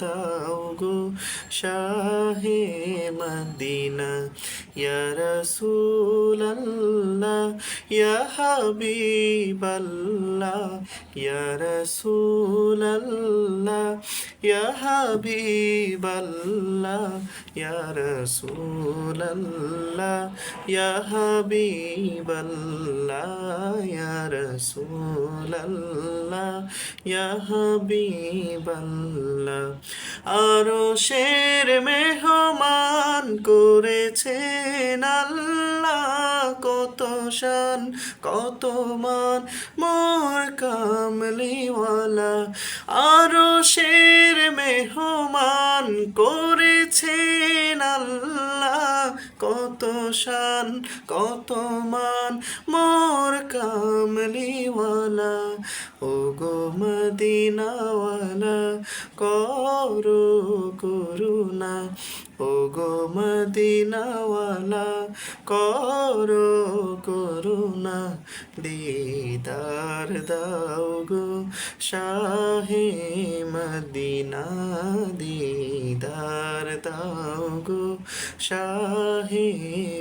দাও গো শাহে মদিনা ইয়া ইয়া হাবিবাল্লাহ ইয়া ইয়া হাবিবাল্লাহ ইয়া রাসূলাল্লাহ ইয়া হাবিবাল্লাহ ইয়া রাসূলাল্লাহ, ইয়া হাবিবাল্লাহ। আরও শের মেহমান করেছেন আল্লাহ কত শান, কত মান। মোর কামলিওয়ালা আরও শের মেহমান করেছেন আল্লাহ কত শান, কত মান, মোর কামলিওয়ালা ও গো মদিনাওয়ালা, করো করুণা ও গো মদিনাওয়ালা, করো করুণা, দিদার দাও গো শাহে মদিনা, দিদার দাও গো শাহে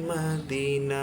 মদিনা